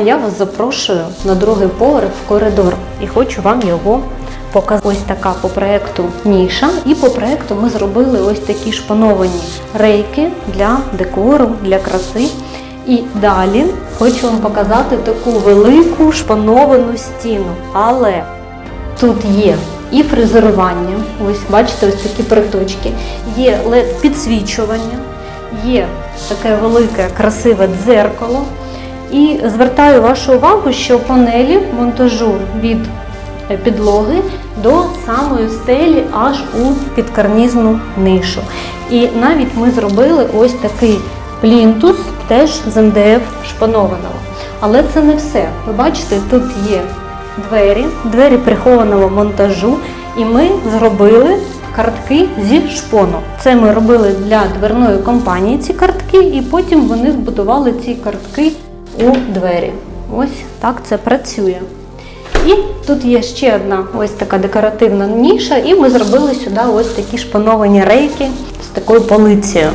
я вас запрошую на другий поверх в коридор і хочу вам його показати. Ось така по проекту ніша. І по проекту ми зробили ось такі шпановані рейки для декору, для краси. І далі хочу вам показати таку велику шпановану стіну. Але тут є і фрезерування, ось бачите, ось такі приточки, є led підсвічування, є таке велике красиве дзеркало. І звертаю вашу увагу, що панелі монтажу від е, підлоги до самої стелі аж у підкарнізну нишу. І навіть ми зробили ось такий плінтус теж з МДФ шпанованого. Але це не все. Ви бачите, тут є двері, двері прихованого монтажу, і ми зробили картки зі шпону. Це ми робили для дверної компанії ці картки, і потім вони вбудували ці картки у двері. Ось так це працює. І тут є ще одна ось така декоративна ніша, і ми зробили сюди ось такі шпановані рейки з такою полицею.